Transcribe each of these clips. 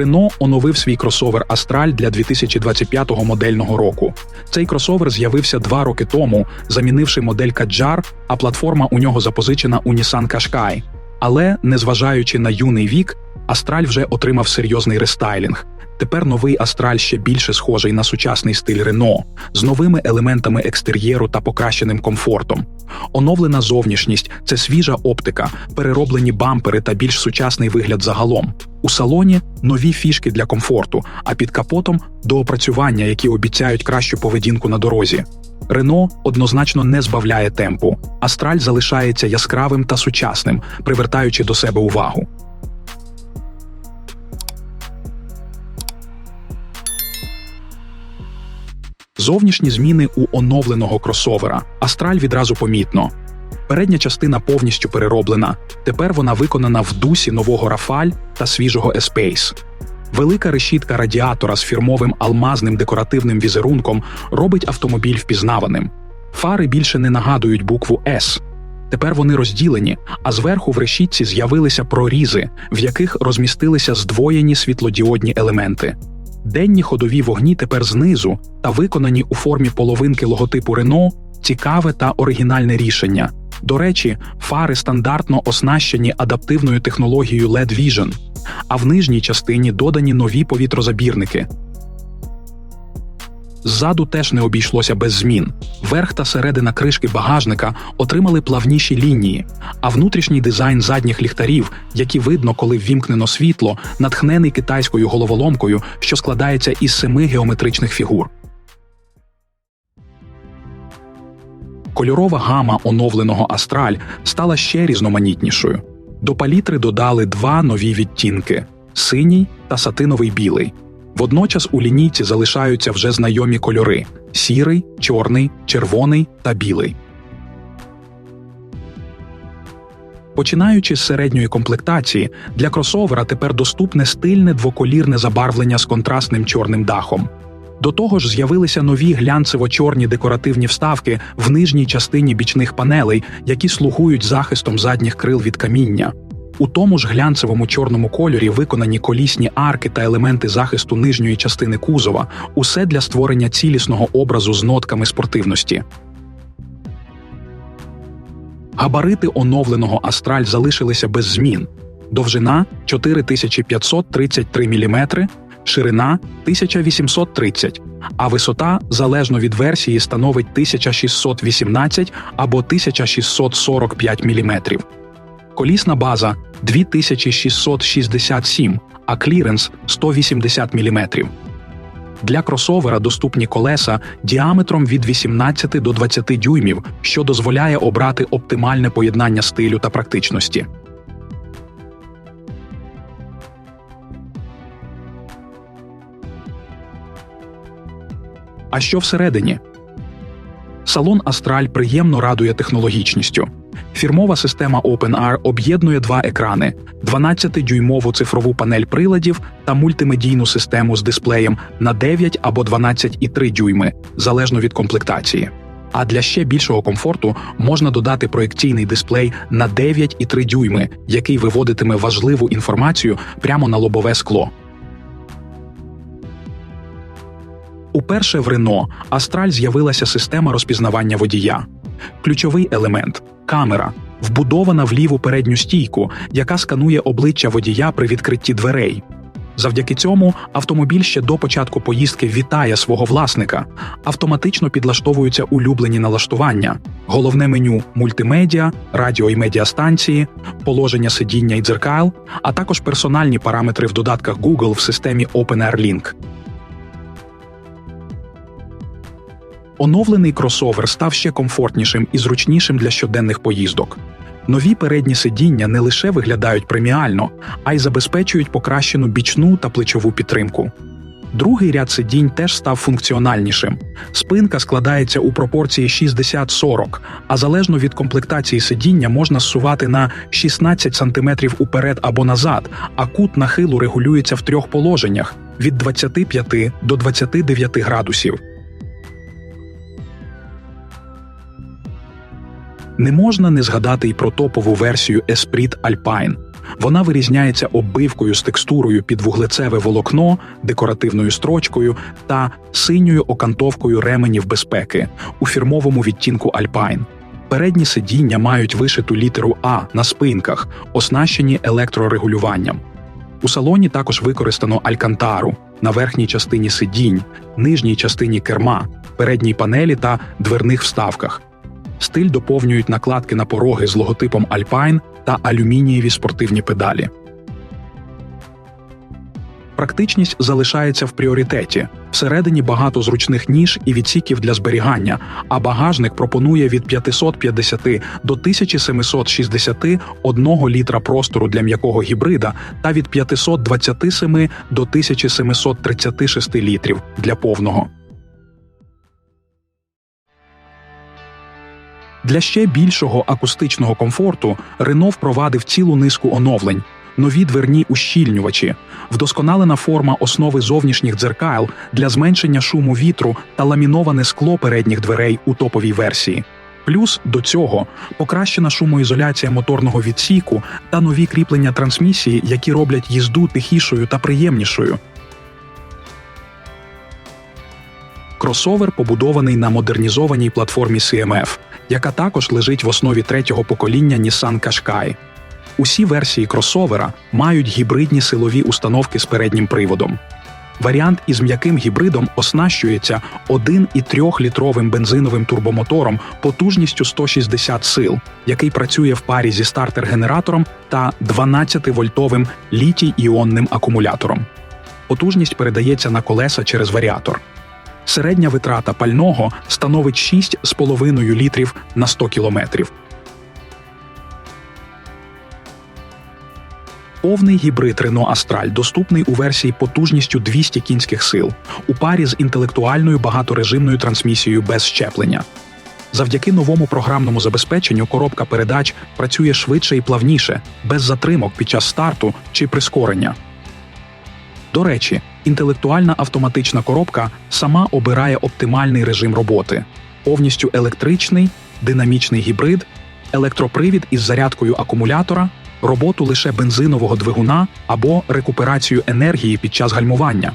Рено оновив свій кросовер Астраль для 2025 модельного року. Цей кросовер з'явився два роки тому, замінивши модель Каджар, а платформа у нього запозичена у Nissan Qashqai. Але, незважаючи на юний вік, Астраль вже отримав серйозний рестайлінг. Тепер новий Астраль ще більше схожий на сучасний стиль Рено, з новими елементами екстер'єру та покращеним комфортом. Оновлена зовнішність це свіжа оптика, перероблені бампери та більш сучасний вигляд загалом. У салоні нові фішки для комфорту, а під капотом доопрацювання, які обіцяють кращу поведінку на дорозі. Рено однозначно не збавляє темпу, Астраль залишається яскравим та сучасним, привертаючи до себе увагу. Зовнішні зміни у оновленого кросовера. Астраль відразу помітно. Передня частина повністю перероблена. Тепер вона виконана в дусі нового Рафаль та свіжого Еспейс. Велика решітка радіатора з фірмовим алмазним декоративним візерунком робить автомобіль впізнаваним. Фари більше не нагадують букву С. Тепер вони розділені, а зверху в решітці з'явилися прорізи, в яких розмістилися здвоєні світлодіодні елементи. Денні ходові вогні тепер знизу та виконані у формі половинки логотипу Renault – цікаве та оригінальне рішення. До речі, фари стандартно оснащені адаптивною технологією LED Vision, а в нижній частині додані нові повітрозабірники. Ззаду теж не обійшлося без змін. Верх та середина кришки багажника отримали плавніші лінії, а внутрішній дизайн задніх ліхтарів, які видно, коли ввімкнено світло, натхнений китайською головоломкою, що складається із семи геометричних фігур. Кольорова гама оновленого Астраль стала ще різноманітнішою. До палітри додали два нові відтінки синій та сатиновий білий. Водночас у лінійці залишаються вже знайомі кольори сірий, чорний, червоний та білий. Починаючи з середньої комплектації, для кросовера тепер доступне стильне двоколірне забарвлення з контрастним чорним дахом. До того ж, з'явилися нові глянцево-чорні декоративні вставки в нижній частині бічних панелей, які слугують захистом задніх крил від каміння. У тому ж глянцевому чорному кольорі виконані колісні арки та елементи захисту нижньої частини кузова, усе для створення цілісного образу з нотками спортивності. Габарити оновленого Астраль залишилися без змін. Довжина 4533 мм, ширина 1830, а висота залежно від версії становить 1618 або 1645 мм. Колісна база 2667, а кліренс 180 мм. Для кросовера доступні колеса діаметром від 18 до 20 дюймів, що дозволяє обрати оптимальне поєднання стилю та практичності. А що всередині? Салон Астраль приємно радує технологічністю. Фірмова система OpenR об'єднує два екрани: 12-дюймову цифрову панель приладів та мультимедійну систему з дисплеєм на 9 або 12,3 дюйми залежно від комплектації. А для ще більшого комфорту можна додати проекційний дисплей на 9,3 дюйми, який виводитиме важливу інформацію прямо на лобове скло. Уперше в Рено Астраль з'явилася система розпізнавання водія. Ключовий елемент камера, вбудована в ліву передню стійку, яка сканує обличчя водія при відкритті дверей. Завдяки цьому автомобіль ще до початку поїздки вітає свого власника, автоматично підлаштовуються улюблені налаштування, головне меню мультимедіа, радіо і медіастанції, положення сидіння і дзеркал, а також персональні параметри в додатках Google в системі OpenAir Link. Оновлений кросовер став ще комфортнішим і зручнішим для щоденних поїздок. Нові передні сидіння не лише виглядають преміально, а й забезпечують покращену бічну та плечову підтримку. Другий ряд сидінь теж став функціональнішим. Спинка складається у пропорції 60-40, а залежно від комплектації сидіння можна зсувати на 16 см уперед або назад, а кут нахилу регулюється в трьох положеннях від 25 до 29 градусів. Не можна не згадати й про топову версію Esprit Alpine. Вона вирізняється оббивкою з текстурою під вуглецеве волокно, декоративною строчкою та синьою окантовкою ременів безпеки у фірмовому відтінку Alpine. Передні сидіння мають вишиту літеру А на спинках, оснащені електрорегулюванням. У салоні також використано алькантару на верхній частині сидінь, нижній частині керма, передній панелі та дверних вставках. Стиль доповнюють накладки на пороги з логотипом Alpine та алюмінієві спортивні педалі. Практичність залишається в пріоритеті. Всередині багато зручних ніж і відсіків для зберігання, а багажник пропонує від 550 до 1761 літра простору для м'якого гібрида та від 527 до 1736 літрів для повного. Для ще більшого акустичного комфорту Renault впровадив цілу низку оновлень. Нові дверні ущільнювачі, вдосконалена форма основи зовнішніх дзеркал для зменшення шуму вітру та ламіноване скло передніх дверей у топовій версії. Плюс до цього покращена шумоізоляція моторного відсіку та нові кріплення трансмісії, які роблять їзду тихішою та приємнішою. Кросовер побудований на модернізованій платформі CMF, яка також лежить в основі третього покоління Nissan Qashqai. Усі версії кросовера мають гібридні силові установки з переднім приводом. Варіант із м'яким гібридом оснащується 1,3-літровим бензиновим турбомотором потужністю 160 сил, який працює в парі зі стартер-генератором та 12-вольтовим літій-іонним акумулятором. Потужність передається на колеса через варіатор. Середня витрата пального становить 6,5 літрів на 100 кілометрів. Повний гібрид Renault Astral доступний у версії потужністю 200 кінських сил у парі з інтелектуальною багаторежимною трансмісією без щеплення. Завдяки новому програмному забезпеченню коробка передач працює швидше і плавніше, без затримок під час старту чи прискорення. До речі, інтелектуальна автоматична коробка сама обирає оптимальний режим роботи: повністю електричний, динамічний гібрид, електропривід із зарядкою акумулятора, роботу лише бензинового двигуна або рекуперацію енергії під час гальмування.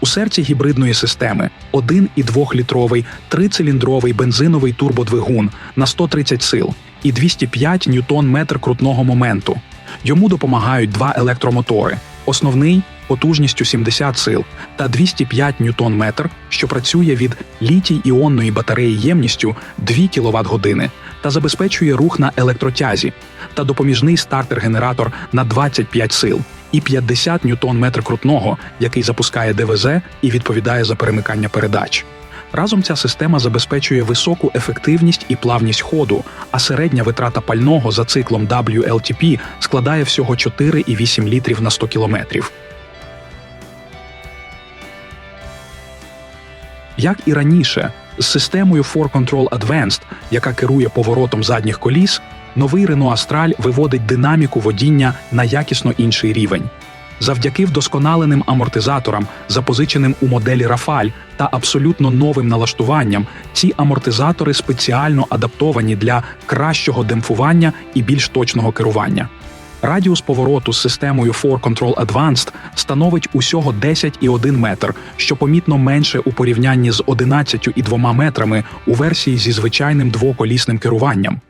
У серці гібридної системи 1 і 2-літровий трициліндровий бензиновий турбодвигун на 130 сил і 205 ньютон-метр крутного моменту. Йому допомагають два електромотори: основний потужністю 70 сил та 205 ньютон-метр, що працює від літій-іонної батареї ємністю 2 квт години та забезпечує рух на електротязі, та допоміжний стартер-генератор на 25 сил і 50 ньютон-метр крутного, який запускає ДВЗ і відповідає за перемикання передач. Разом ця система забезпечує високу ефективність і плавність ходу, а середня витрата пального за циклом WLTP складає всього 4,8 літрів на 100 кілометрів. Як і раніше, з системою 4Control Advanced, яка керує поворотом задніх коліс, новий Renault Astral виводить динаміку водіння на якісно інший рівень. Завдяки вдосконаленим амортизаторам, запозиченим у моделі Rafale та абсолютно новим налаштуванням, ці амортизатори спеціально адаптовані для кращого демпфування і більш точного керування. Радіус повороту з системою 4Control Advanced становить усього 10,1 метр, що помітно менше у порівнянні з 11,2 метрами у версії зі звичайним двоколісним керуванням.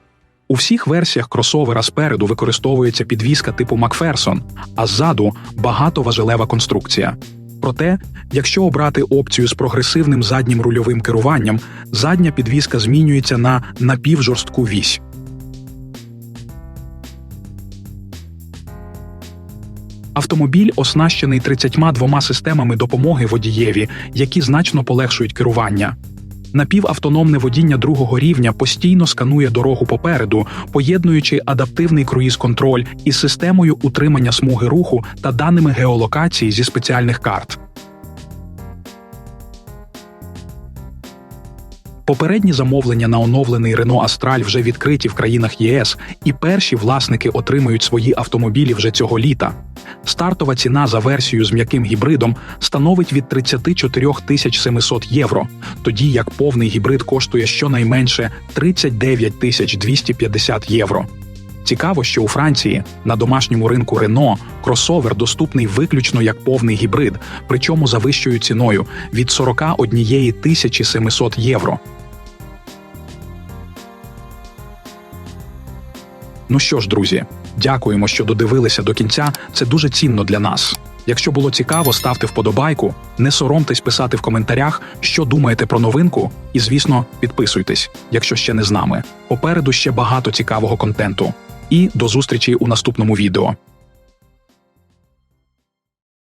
У всіх версіях кросовера спереду використовується підвізка типу Макферсон, а ззаду багатоважелева конструкція. Проте, якщо обрати опцію з прогресивним заднім рульовим керуванням, задня підвізка змінюється на напівжорстку вісь. Автомобіль оснащений 32 системами допомоги водієві, які значно полегшують керування. Напівавтономне водіння другого рівня постійно сканує дорогу попереду, поєднуючи адаптивний круїз-контроль із системою утримання смуги руху та даними геолокації зі спеціальних карт. Попередні замовлення на оновлений Renault Astral вже відкриті в країнах ЄС, і перші власники отримають свої автомобілі вже цього літа. Стартова ціна за версію з м'яким гібридом становить від 34 тисяч 700 євро, тоді як повний гібрид коштує щонайменше 39 тисяч 250 євро. Цікаво, що у Франції на домашньому ринку Рено кросовер доступний виключно як повний гібрид, причому за вищою ціною від 41 тисячі 700 євро. Ну що ж, друзі, дякуємо, що додивилися до кінця. Це дуже цінно для нас. Якщо було цікаво, ставте вподобайку, не соромтесь писати в коментарях, що думаєте про новинку, і, звісно, підписуйтесь, якщо ще не з нами. Попереду ще багато цікавого контенту. І до зустрічі у наступному відео.